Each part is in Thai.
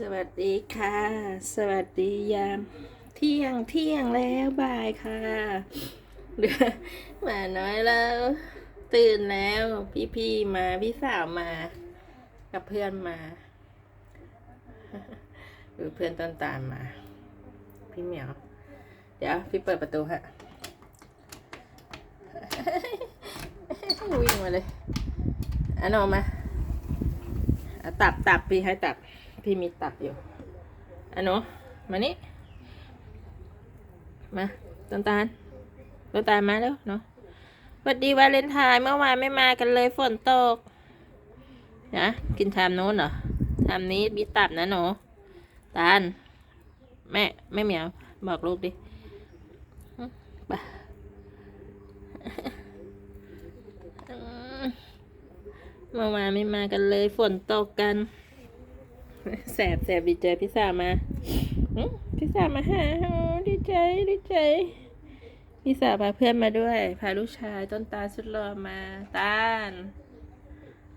สวัสดีค่ะ สวัสดียาม เที่ยงเที่ยงแล้วบ่ายค่ะเดือมาน้อยแล้ว ตื่นแล้วพี่พี่มาพี่สาวมา กับเพื่อนมา หรือเพื่อนต้นตาลมา พี่เหมียว เดี๋ยวพี่เปิดประตูฮะวิ่งมาเลยอันนออกมาตับตับพี่ให้ตับ พี่มีตับอยู่อันนมานี่มาต้นตาลต้นตาลมาแล้วเนาะสวัสดีวาเลนไทน์เมื่อวานไม่มากันเลยฝนตกนะกินชามโน้นเหรอชามนี้มีตับนะหนูตาลแม่แม่เหมียวบอกลูกดิไปอืมเมื่อวานไม่มากันเลยฝนตกกัน แสบแสบดีใจพี่สาวมาหึพี่สาวมาหาโอ้ดีใจดีใจพี่สาวพาเพื่อนมาด้วย พาลูกชายต้นตาลสุดหล่อมาตาล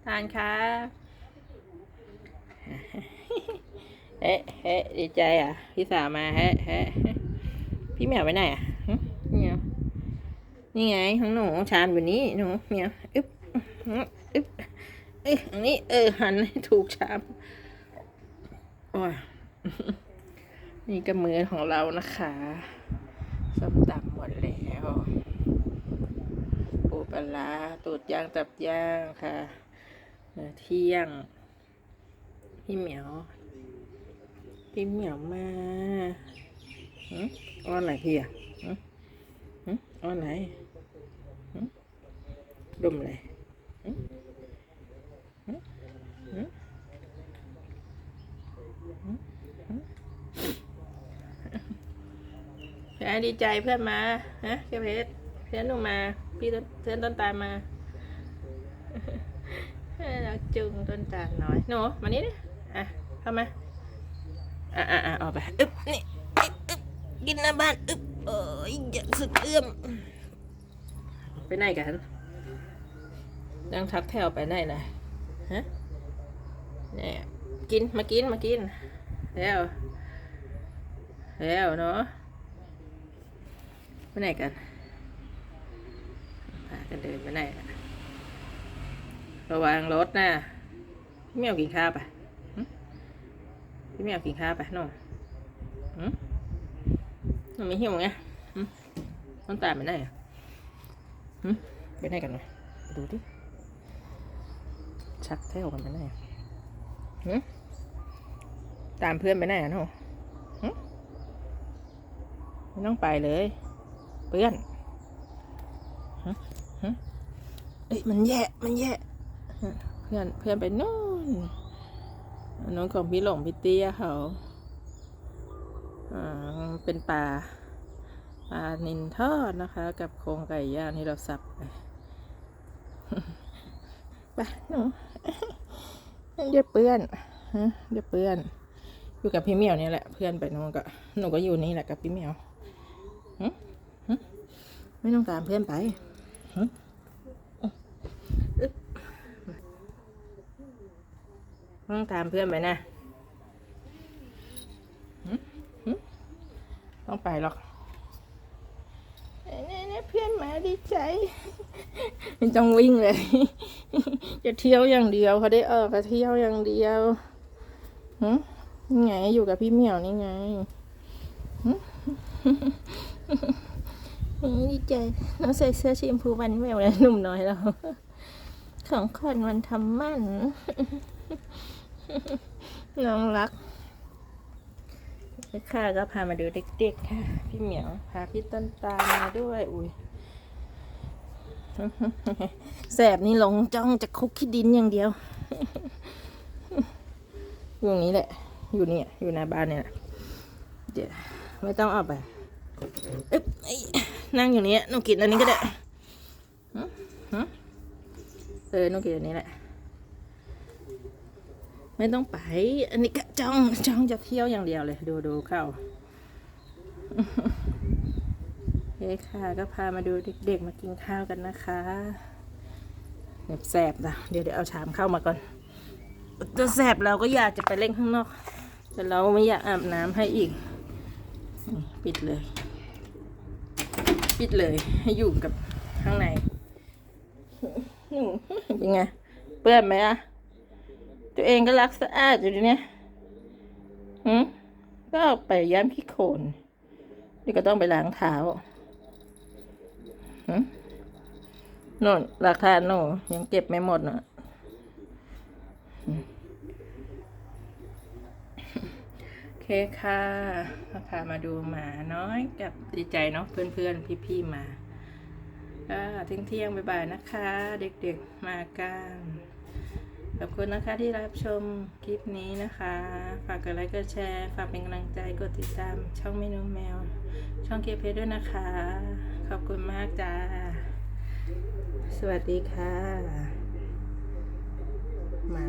ตาลครับเฮ้เฮ้ดีใจอะพี่สาวมาเฮ้เฮ้พี่เหมียวไปไหนอะเหมียวนี่ไงของหนูชามอยู่นี่หนูเหมียวอึ๊บอึ๊บอึ๊บเอ้ยอันนี้เออหันให้ถูกชาม อ้ยนี่ก็มือของเรานะคะส้มตำหมดแล้วปูปลาตูดย่างตับย่างค่ะเที่ยง พี่เหมียว พี่เหมียวมาหืมอ้อนไหนพี่อะหืมหืมอ้อนไหนดมเลย ยาย ดีใจเพื่อนมาฮะเกเพชรเพื่อนหนูมา พี่เพื่อนต้นตาลมารักจุงต้นตาลน้อยหนูมานี่ดิอะเข้ามาอะอะอะออกไปอึ๊บนี่อึ๊บอึ๊บกินหน้าบ้านอึ๊บเอ้ยอย่าสึกเอื้อมไปไหนกันยังทักแถวไปไหนเลยฮะเนี่ยกินมากินมากินแล้วแล้วเนาะ ไปไหนกันพากันเดินไปไหนอะระวังรถนะพี่เมียวกินข้าวปะพี่เมียวกินข้าวปะน้องน้องไม่หิวไงหึน้องตามไปไหนอะไปไหนกันวะดูดิชักแถวกันไปไหนอะตามเพื่อนไปไหนอะน้องไม่ต้องไปเลย เพื่อนฮะฮะเอ้ยมันแย่มันแย่ฮะเพื่อนเพื่อนไปนู่นอันนู้นของพี่หลงพี่เตี้ยเขาอ่าเป็นปลาปลานินทอดนะคะ กับโครงไก่ย่างที่เราสับไปไปหนูเดี๋ยวเปื้อนฮะเดี๋ยวเปื้อน อยู่กับพี่เหมียวเนี่ยแหละ เพื่อนไปนู้นก็หนูก็อยู่นี่แหละกับพี่เหมียว ไม่ต้องตามเพื่อนไปหึอึ๊บไม่ต้องตามเพื่อนไปนะหึหึต้องไปหรอกเนี่ยเพื่อนมาดีใจไม่ต้องวิ่งเลย จะเที่ยวอย่างเดียวเขาได้ออกก็เที่ยวอย่างเดียวหึนี่ไงอยู่กับพี่เหมียวนี่ไงหึนี่ ดีใจน้องใส่เสื้อชมพูวันแววเลยหนุ่มน้อยเราของขวัญวันทำมั่น น้องรักค่ะก็พามาดูเด็กๆค่ะ พี่เหมียวพาพี่ต้นตาลมาด้วย อุ้ยแสบนี่หลงจ้องจะคุกขี้ดินอย่างเดียว อยู่นี้แหละ อยู่นี่อะอยู่หน้าบ้านเนี่ยเดี๋ยวไม่ต้องเอาไปอึ๊บไอ้ นั่งอยู่เนี้ยหนูกินอันนี้ก็ได้หึหึเออหนูกินอันนี้แหละ ไม่ต้องไป อันนี้ก็จ้องจ้องจะเที่ยวอย่างเดียวเลย ดูดูเข้าเฮ้ค่ะ ก็พามาดูเด็กๆมากินข้าวกันนะคะแบบแสบนะเดี๋ยวเดี๋ยวเอาชามเข้ามาก่อนจะแสบเราก็อยากจะไปเล่นข้างนอก แต่เราไม่อยากอาบน้ำให้อีก ปิดเลย ปิดเลยให้อยู่กับข้างในหนูเป็นไง เปื้อนไหมอะตัวเองก็รักสะอาดอยู่ดีเนี่ยหืมก็ไปย้ำขี้โคลนนี่ก็ต้องไปล้างเท้าหืมโน่นหลักฐานโน่นยังเก็บไม่หมดเนาะ โอ เคค่ะพามาดูหมาน้อยกับดีใจเนาะเพื่อนๆ พี่ๆ มาก็เที่ยงเที่ยงบ่ายๆนะคะ เด็กๆมากันขอบคุณนะคะที่รับชมคลิปนี้นะคะ ฝากกดไลค์กดแชร์ฝากเป็นกำลังใจกดติดตามช่องเมนูแมว ช่องเคเพด้วยนะคะ ขอบคุณมากจ้า สวัสดีค่ะ หมา